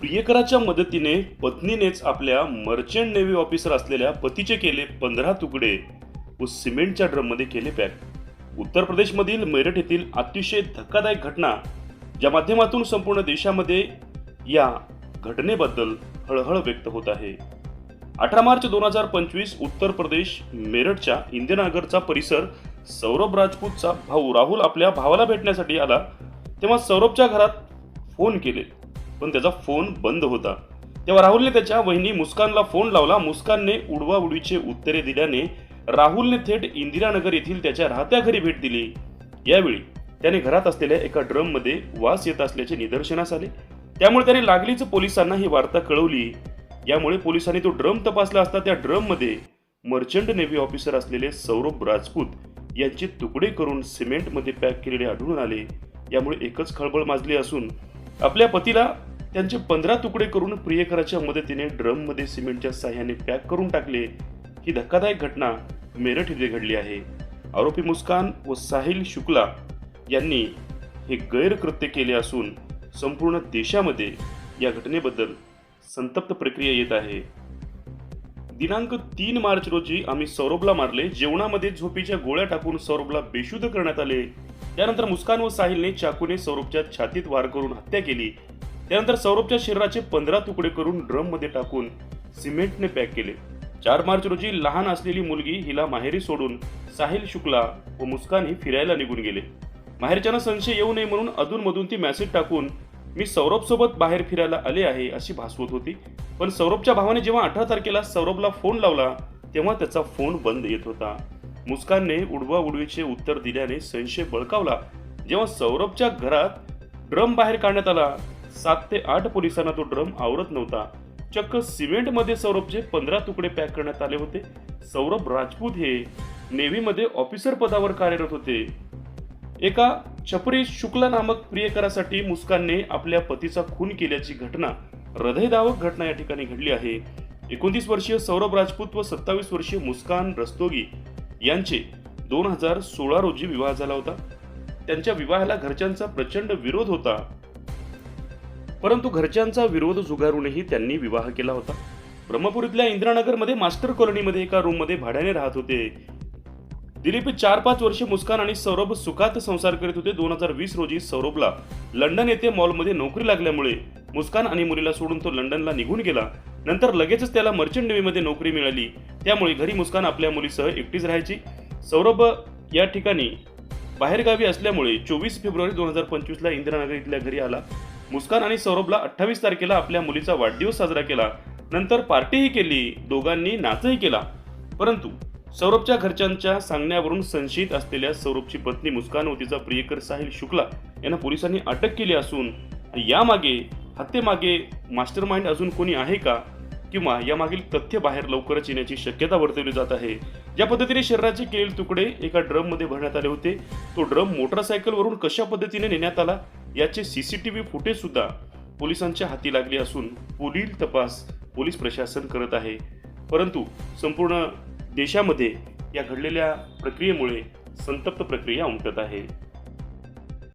प्रियकराच्या मदतीने पत्नीनेच आपल्या merchant navy officer असलेल्या पतीचे केले पंधरा तुकडे. व सिमेंटच्या ड्रममध्ये केले पॅक. उत्तर प्रदेशमधील मेरठ येथील अतिशय धक्कादायक घटना ज्या माध्यमातून संपूर्ण देशामध्ये या घटनेबद्दल हळहळ व्यक्त होत आहे. अठरा मार्च दोन हजार पंचवीस उत्तर प्रदेश मेरठच्या इंदिरानगरचा परिसर सौरभ राजपूतचा भाऊ राहुल आपल्या भावाला भेटण्यासाठी आला तेव्हा सौरभच्या घरात फोन केले. पण त्याचा फोन बंद होता. तेव्हा राहुलने त्याच्या वहिनी मुस्कानला फोन लावला. मुस्कानने उडवा उडवीचे उत्तरे दिल्याने राहुलने थेट इंदिरानगर येथील त्याच्या राहत्या घरी भेट दिली. यावेळी त्याने घरात असलेल्या एका ड्रममध्ये वास येत असल्याचे निदर्शनास आले. त्यामुळे त्याने लागलीच पोलिसांना ही वार्ता कळवली. यामुळे पोलिसांनी तो ड्रम तपासला असता त्या ड्रममध्ये मर्चंट नेव्ही ऑफिसर असलेले सौरभ राजपूत यांचे तुकडे करून सिमेंटमध्ये पॅक केलेले आढळून आले. यामुळे एकच खळबळ माजली असून आपल्या पतीला त्यांचे पंधरा तुकडे करून प्रियकराच्या मदतीने ड्रममध्ये सिमेंटच्या साह्याने पॅक करून टाकले. ही धक्कादायक घटना मेरठ येथे घडली आहे. आरोपी मुस्कान व साहिल शुक्ला यांनी हे गैरकृत्य केले असून संपूर्ण देशामध्ये या घटनेबद्दल संतप्त प्रक्रिया येत आहे. दिनांक तीन मार्च रोजी आम्ही सौरभला मारले. जेवणामध्ये झोपीच्या गोळ्या टाकून सौरभला बेशुद्ध करण्यात आले. त्यानंतर मुस्कान व साहिलने चाकूने सौरभच्या छातीत वार करून हत्या केली. त्यानंतर सौरभच्या शरीराचे पंधरा तुकडे करून ड्रममध्ये टाकून सिमेंटने पॅक केले. चार मार्च रोजी लहान असलेली मुलगी हिला माहेरी सोडून साहिल शुक्ला व मुस्कान ही फिरायला निघून गेले. माहेरच्यानं संशय येऊ नये म्हणून अधूनमधून ती मॅसेज टाकून मी सौरभसोबत बाहेर फिरायला आले आहे अशी भासवत होती. पण सौरभच्या भावाने जेव्हा अठरा तारखेला सौरभला फोन लावला तेव्हा त्याचा फोन बंद येत होता. मुस्कानने उडवा उडवीचे उत्तर दिल्याने संशय बळकावला. जेव्हा सौरभच्या घरात ड्रम बाहेर काढण्यात आला सात ते आठ पोलिसांना तो ड्रम आवरत नव्हता. चक्क सिमेंटमध्ये सौरभचे पंधरा तुकडे पॅक करण्यात आले होते. सौरभ राजपूत हे नेव्हीमध्ये ऑफिसर पदावर कार्यरत होते. एका छपरी शुक्ला नामक प्रियकरासाठी मुस्कानने आपल्या पतीचा खून केल्याची घटना हृदयदावक घटना या ठिकाणी घडली आहे. एकोणतीस वर्षीय सौरभ राजपूत व सत्तावीस वर्षीय मुस्कान रस्तोगी यांचे दोन हजार सोळा रोजी विवाह झाला होता. त्यांच्या विवाहाला घरच्यांचा प्रचंड विरोध होता. परंतु घरच्यांचा विरोध झुगारूनही त्यांनी विवाह केला होता. ब्रह्मपूर इथल्या इंदिरानगरमध्ये मास्टर कॉलनीमध्ये एका रूममध्ये भाड्याने राहत होते. दिलीप चार पाच वर्षे मुस्कान आणि सौरभ सुखात संसार करीत होते. दोन हजार वीस रोजी सौरभला लंडन येथे मॉलमध्ये नोकरी लागल्यामुळे मुस्कान आणि मुलीला सोडून तो लंडनला निघून गेला. नंतर लगेचच त्याला मर्चंट नेव्हीमध्ये नोकरी मिळाली. त्यामुळे घरी मुस्कान आपल्या मुलीसह एकटीच राहायची. सौरभ या ठिकाणी बाहेरगावी असल्यामुळे चोवीस फेब्रुवारी दोन हजार पंचवीसला इंदिरानगर इथल्या घरी आला. मुस्कान आणि सौरभला अठ्ठावीस तारखेला आपल्या मुलीचा वाढदिवस साजरा केला. नंतर पार्टीही केली दोघांनी नाचही केला. परंतु सौरभच्या घरच्यांच्या सांगण्यावरून संशयित असलेल्या सौरभची पत्नी मुस्कान व तिचा प्रियकर साहिल शुक्ला यांना पोलिसांनी अटक केली असून यामागे हत्येमागे मास्टर माइंड अजून कोणी आहे का? किंवा यामागील तथ्य बाहेर लवकरच येण्याची शक्यता वर्तवली जात आहे. ज्या पद्धतीने शरीराचे केलेले तुकडे एका ड्रममध्ये भरण्यात आले होते तो ड्रम मोटरसायकलवरून कशा पद्धतीने नेण्यात आला याचे सी सी टी फुटेज सुद्धा पोलिसांच्या हाती लागले असून पुढील तपास पोलीस प्रशासन करत आहे. परंतु संपूर्ण देशामध्ये या घडलेल्या प्रक्रियेमुळे संतप्त प्रक्रिया उमटत आहे.